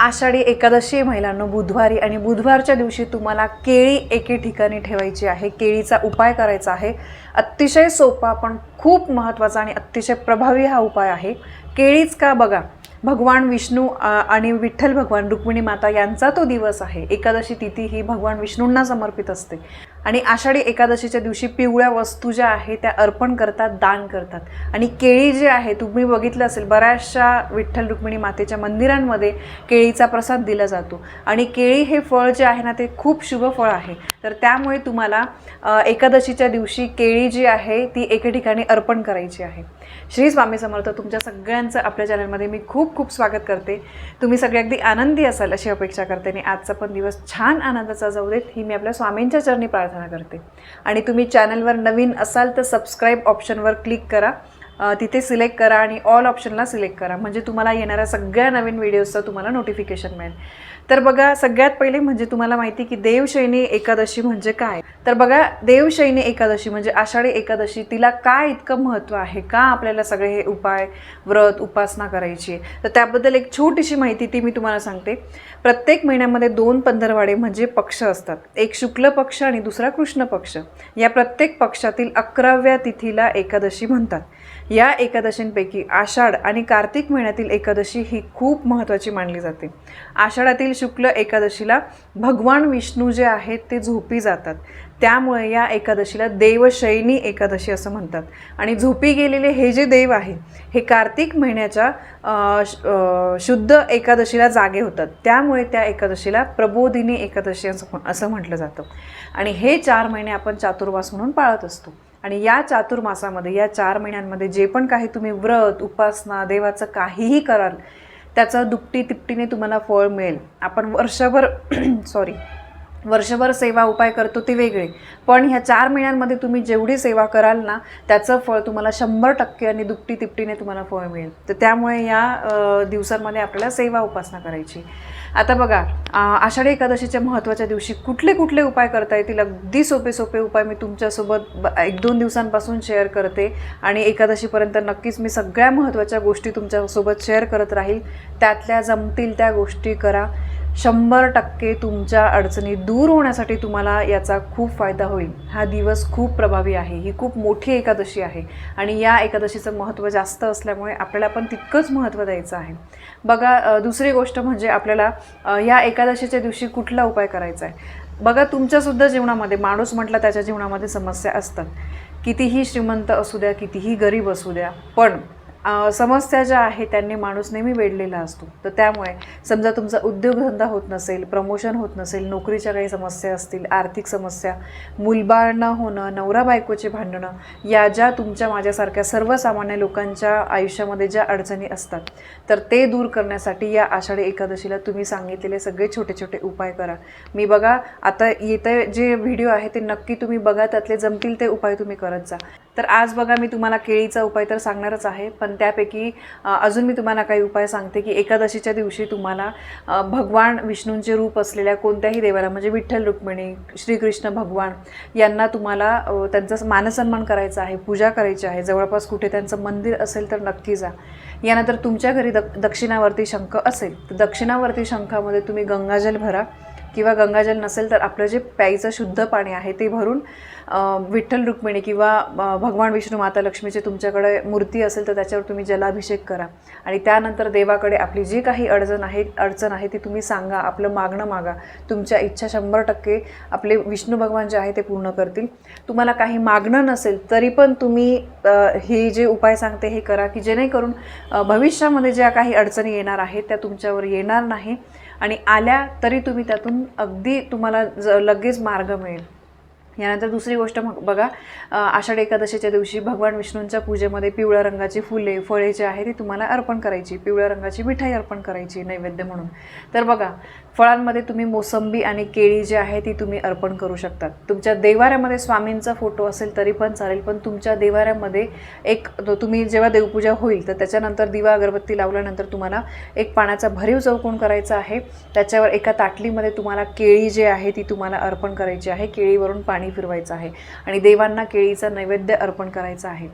आषाढी एकादशी महिलांनो बुधवारी आणि बुधवारच्या दिवशी तुम्हाला केळी एके ठिकाणी ठेवायची आहे. केळीचा उपाय करायचा आहे. अतिशय सोपा पण खूप महत्त्वाचा आणि अतिशय प्रभावी हा उपाय आहे. केळीच का बघा भगवान विष्णू आणि विठ्ठल भगवान रुक्मिणी माता यांचा तो दिवस आहे. एकादशी तिथी ही भगवान विष्णूंना समर्पित असते. आणि आषाढी एकादशीच्या दिवशी पिवळ्या वस्तू ज्या आहे त्या अर्पण करतात दान करतात. आणि केळी जे आहे तुम्ही बघितलं असेल बऱ्याचशा विठ्ठल रुक्मिणी मातेच्या मंदिरांमध्ये केळीचा प्रसाद दिला जातो. आणि केळी हे फळ जे आहे ना ते खूप शुभ फळ आहे. तर त्यामुळे तुम्हाला एकादशीच्या दिवशी केळी जी आहे ती एके ठिकाणी अर्पण करायची आहे. श्री स्वामी समर्थ तुमच्या सगळ्यांचं आपल्या चॅनलमध्ये मी खूप खूप स्वागत करते. तुम्ही सगळे अगदी आनंदी असाल अशी अपेक्षा करते आणि आजचा पण दिवस छान आनंदाचा जाऊ देत. ही मी आपल्या स्वामींच्या चरणी प्रार्थना करते. आणि तुम्ही चॅनलवर नवीन असाल तर सबस्क्राईब ऑप्शनवर क्लिक करा. तिथे सिलेक्ट करा आणि ऑल ऑप्शनला सिलेक्ट करा. म्हणजे तुम्हाला येणाऱ्या सगळ्या नवीन व्हिडिओजचं तुम्हाला नोटिफिकेशन मिळेल. तर बघा सगळ्यात पहिले म्हणजे तुम्हाला माहिती की देवशैनी एकादशी म्हणजे काय? तर बघा देवशैनी एकादशी म्हणजे आषाढी एकादशी तिला काय इतकं महत्त्व आहे? का आपल्याला सगळे हे उपाय व्रत उपासना करायची तर त्याबद्दल एक छोटीशी माहिती ती मी तुम्हाला सांगते. प्रत्येक महिन्यामध्ये दोन पंधरवाडे म्हणजे पक्ष असतात. एक शुक्ल पक्ष आणि दुसरा कृष्ण पक्ष. या प्रत्येक पक्षातील अकराव्या तिथीला एकादशी म्हणतात. या एकादशींपैकी आषाढ आणि कार्तिक महिन्यातील एकादशी ही खूप महत्त्वाची मानली जाते. आषाढातील शुक्ल एकादशीला भगवान विष्णू जे आहेत ते झोपी जातात. त्यामुळे या एकादशीला देवशैनी एकादशी असं म्हणतात. आणि झोपी गेलेले हे जे देव आहे हे कार्तिक महिन्याच्या शुद्ध एकादशीला जागे होतात. त्यामुळे त्या एकादशीला प्रबोधिनी एकादशी असं असं म्हटलं जातं. आणि हे चार महिने आपण चातुर्मास म्हणून पाळत असतो. आणि या चातुर्मासामध्ये या चार महिन्यांमध्ये जे पण काही तुम्ही व्रत उपासना देवाचं काहीही कराल त्याचं दुपटी तिपटीने तुम्हाला फळ मिळेल. आपण वर्षभर सॉरी वर्षभर सेवा उपाय करतो ते वेगळे. पण ह्या चार महिन्यांमध्ये तुम्ही जेवढी सेवा कराल ना त्याचं फळ तुम्हाला शंभर टक्के आणि दुपटी तिपटीने तुम्हाला फळ मिळेल. तर त्यामुळे या दिवसांमध्ये आपल्याला सेवा उपासना करायची. आता बघा आषाढी एकादशीच्या महत्त्वाच्या दिवशी कुठले कुठले उपाय करता येतील? अगदी सोपे सोपे उपाय मी तुमच्यासोबत ब- एक दोन दिवसांपासून शेअर करते आणि एकादशीपर्यंत नक्कीच मी सगळ्या महत्त्वाच्या गोष्टी तुमच्यासोबत शेअर करत राहील. त्यातल्या जमतील त्या गोष्टी करा. शंभर टक्के तुमच्या अडचणी दूर होण्यासाठी तुम्हाला याचा खूप फायदा होईल. हा दिवस खूप प्रभावी आहे. ही खूप मोठी एकादशी आहे आणि या एकादशीचं महत्त्व जास्त असल्यामुळे आपल्याला पण तितकंच महत्त्व द्यायचं आहे. बघा दुसरी गोष्ट म्हणजे आपल्याला या एकादशीच्या दिवशी कुठला उपाय करायचा आहे? बघा तुमच्यासुद्धा जीवनामध्ये माणूस म्हटला त्याच्या जीवनामध्ये समस्या असतात. कितीही श्रीमंत असू द्या कितीही गरीब असू द्या पण समस्या ज्या आहे त्यांनी माणूस नेहमी वेढलेला असतो. तर त्यामुळे समजा तुमचा उद्योगधंदा होत नसेल प्रमोशन होत नसेल नोकरीच्या काही समस्या असतील आर्थिक समस्या मुलबाळ न होणं नवरा बायकोचे भांडणं या ज्या तुमच्या माझ्यासारख्या सर्वसामान्य लोकांच्या आयुष्यामध्ये ज्या अडचणी असतात तर ते दूर करण्यासाठी या आषाढी एकादशीला तुम्ही सांगितलेले सगळे छोटे छोटे उपाय करा. मी बघा आता येतं जे व्हिडिओ आहे ते नक्की तुम्ही बघा त्यातले जमतील ते उपाय तुम्ही करत जा. तर आज बघा मी तुम्हाला केळीचा उपाय तर सांगणारच आहे पण त्यापैकी अजून मी तुम्हाला काही उपाय सांगते की एकादशीच्या दिवशी तुम्हाला भगवान विष्णूंचे रूप असलेल्या कोणत्याही देवाला म्हणजे विठ्ठल रुक्मिणी श्रीकृष्ण भगवान यांना तुम्हाला त्यांचं त्यांचा मानसन्मान करायचा आहे पूजा करायची आहे जवळपास कुठे त्यांचं मंदिर असेल तर नक्की जा. यानंतर तुमच्या घरी द दक्षिणावर्ती शंख असेल तर दक्षिणावर्ती शंखामध्ये तुम्ही गंगाजल भरा. किंवा गंगाजल नसेल तर आपलं जे प्यायचं शुद्ध पाणी आहे ते भरून विठ्ठल रुक्मिणी किंवा भगवान विष्णू माता लक्ष्मीची तुमच्याकडे मूर्ती असेल तर त्याच्यावर तुम्ही जलाभिषेक करा. आणि त्यानंतर देवाकडे आपली जी काही अडचण आहे अडचण आहे ती तुम्ही सांगा आपलं मागणं मागा. तुमच्या इच्छा शंभर टक्के आपले विष्णू भगवान जे आहे ते पूर्ण करतील. तुम्हाला काही मागणं नसेल तरी पण तुम्ही हे जे उपाय सांगते हे करा की जेणेकरून भविष्यामध्ये ज्या काही अडचणी येणार आहेत त्या तुमच्यावर येणार नाही. आणि आल्या तरी तुम्ही त्यातून अगदी तुम्हाला ज लगेच मार्ग मिळेल. यानंतर दुसरी गोष्ट मग बघा आषाढ एकादशीच्या दिवशी भगवान विष्णूंच्या पूजेमध्ये पिवळ्या रंगाची फुले फळे जे आहे ती तुम्हाला अर्पण करायची. पिवळ्या रंगाची मिठाई अर्पण करायची नैवेद्य म्हणून. तर बघा फळांमध्ये तुम्ही मोसंबी आणि केळी जी आहे ती तुम्ही अर्पण करू शकतात. तुमच्या देवाऱ्यामध्ये स्वामींचा फोटो असेल तरी पण चालेल पण तुमच्या देवाऱ्यामध्ये एक तुम्ही जेव्हा देवपूजा होईल तर त्याच्यानंतर दिवा अगरबत्ती लावल्यानंतर तुम्हाला एक पाण्याचा भरीव चौकोन करायचा आहे. त्याच्यावर एका ताटलीमध्ये तुम्हाला केळी जी आहे ती तुम्हाला अर्पण करायची आहे. केळीवरून पाणी फिरवायचं आहे आणि देवांना केळीचा नैवेद्य अर्पण करायचा आहे.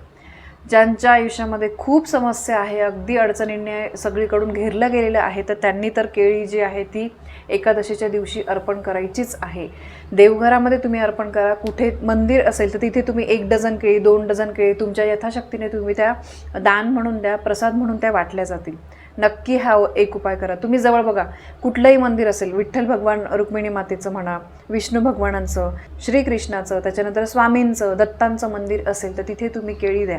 ज्यांच्या आयुष्यामध्ये खूप समस्या आहे अगदी अडचणींनी सगळीकडून घेरलं गेलेलं आहे तर त्यांनी तर केळी जी आहे ती एकादशीच्या दिवशी अर्पण करायचीच आहे. देवघरामध्ये तुम्ही अर्पण करा कुठे मंदिर असेल तर तिथे तुम्ही एक डझन केळी दोन डझन केळी तुमच्या यथाशक्तीने तुम्ही त्या दान म्हणून द्या प्रसाद म्हणून त्या वाटल्या जातील. नक्की हा एक उपाय करा. तुम्ही जवळ बघा कुठलंही मंदिर असेल विठ्ठल भगवान रुक्मिणी मातेचं म्हणा विष्णू भगवानांचं श्रीकृष्णाचं त्याच्यानंतर स्वामींचं दत्तांचं मंदिर असेल तर तिथे तुम्ही केळी द्या.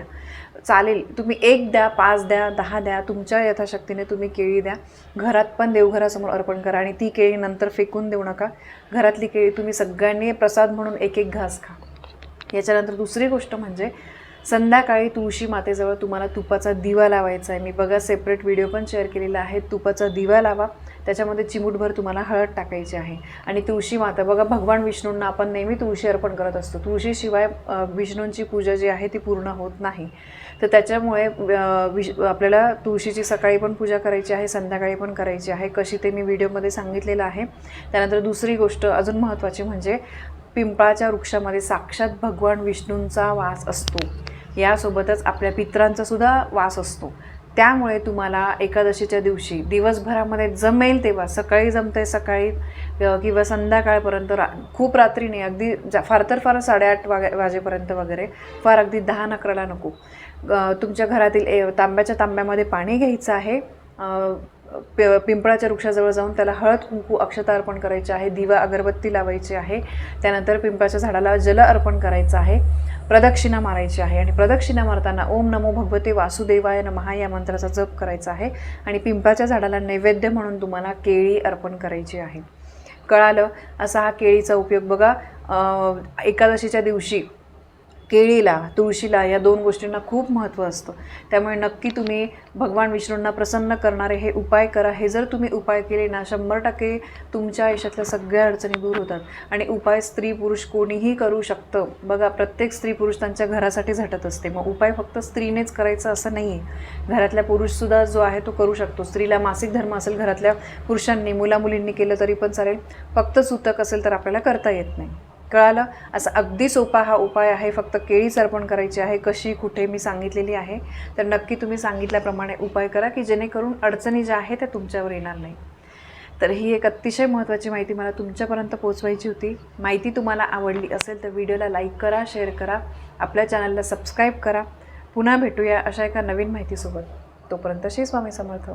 चालेल तुम्ही एक द्या पाच द्या दहा द्या तुमच्या यथाशक्तीने तुम्ही केळी द्या. घरात पण देवघरासमोर अर्पण करा आणि ती केळी नंतर फेकून देऊ नका. घरातली केळी तुम्ही सगळ्यांनी प्रसाद म्हणून एक एक घास खा. याच्यानंतर दुसरी गोष्ट म्हणजे संध्याकाळी तुळशी मातेजवळ तुम्हाला तुपाचा दिवा लावायचा आहे. मी बघा सेपरेट व्हिडिओ पण शेअर केलेला आहे. तुपाचा दिवा लावा. त्याच्यामध्ये चिमूटभर तुम्हाला हळद टाकायची आहे. आणि तुळशी माता बघा भगवान विष्णूंना आपण नेहमी तुळशी अर्पण करत असतो. तुळशीशिवाय विष्णूंची पूजा जी आहे ती पूर्ण होत नाही. तर त्याच्यामुळे विश आपल्याला तुळशीची सकाळी पण पूजा करायची आहे संध्याकाळी पण करायची आहे. कशी ते मी व्हिडिओमध्ये सांगितलेलं आहे. त्यानंतर दुसरी गोष्ट अजून महत्त्वाची म्हणजे पिंपळाच्या वृक्षामध्ये साक्षात भगवान विष्णूंचा वास असतो. यासोबतच आपल्या पित्रांचा सुद्धा वास असतो. त्यामुळे तुम्हाला एकादशीच्या दिवशी दिवसभरामध्ये जमेल तेव्हा सकाळी जमते सकाळी किंवा संध्याकाळपर्यंत रा खूप रात्री नाही अगदी जा फार तर फार साडेआठ वागे वाजेपर्यंत वगैरे फार अगदी दहा अकराला नको. तुमच्या घरातील ए तांब्याच्या तांब्यामध्ये पाणी घ्यायचं आहे प- पिंपळाच्या वृक्षाजवळ जाऊन त्याला हळद कुंकू अक्षता अर्पण करायचे आहे दिवा अगरबत्ती लावायची आहे त्यानंतर पिंपळाच्या झाडाला जल अर्पण करायचं आहे. प्रदक्षिणा मारायची आहे आणि प्रदक्षिणा मारताना ओम नमो भगवते वासुदेवाय नमहा या मंत्राचा जप करायचा आहे आणि पिंपळाच्या झाडाला नैवेद्य म्हणून तुम्हाला केळी अर्पण करायची आहे. कळालं? असा हा केळीचा उपयोग बघा एकादशीच्या दिवशी केळीला तुळशीला या दोन गोष्टींना खूप महत्त्व असतं. त्यामुळे नक्की तुम्ही भगवान विष्णूंना प्रसन्न करणारे हे उपाय करा. हे जर तुम्ही उपाय केले ना शंभर टक्के तुमच्या आयुष्यातल्या सगळ्या अडचणी दूर होतात. आणि उपाय स्त्री पुरुष कोणीही करू शकतं. बघा प्रत्येक स्त्री पुरुष त्यांच्या घरासाठी झटत असते. मग उपाय फक्त स्त्रीनेच करायचं असं नाही आहे घरातल्या पुरुषसुद्धा जो आहे तो करू शकतो. स्त्रीला मासिक धर्म असेल घरातल्या पुरुषांनी मुलामुलींनी केलं तरी पण चालेल. फक्त सुतक असेल तर आपल्याला करता येत नाही. कळालं? असा अगदी सोपा हा उपाय आहे. फक्त केळीच अर्पण करायची आहे. कशी कुठे मी सांगितलेली आहे. तर नक्की तुम्ही सांगितल्याप्रमाणे उपाय करा की जेणेकरून अडचणी ज्या आहेत त्या तुमच्यावर येणार नाही. तर ही एक अतिशय महत्त्वाची माहिती मला तुमच्यापर्यंत पोचवायची होती. माहिती तुम्हाला आवडली असेल तर व्हिडिओला लाईक करा शेअर करा. आपल्या चॅनलला सबस्क्राईब करा. पुन्हा भेटूया अशा एका नवीन माहितीसोबत. तोपर्यंत श्री स्वामी समर्थ.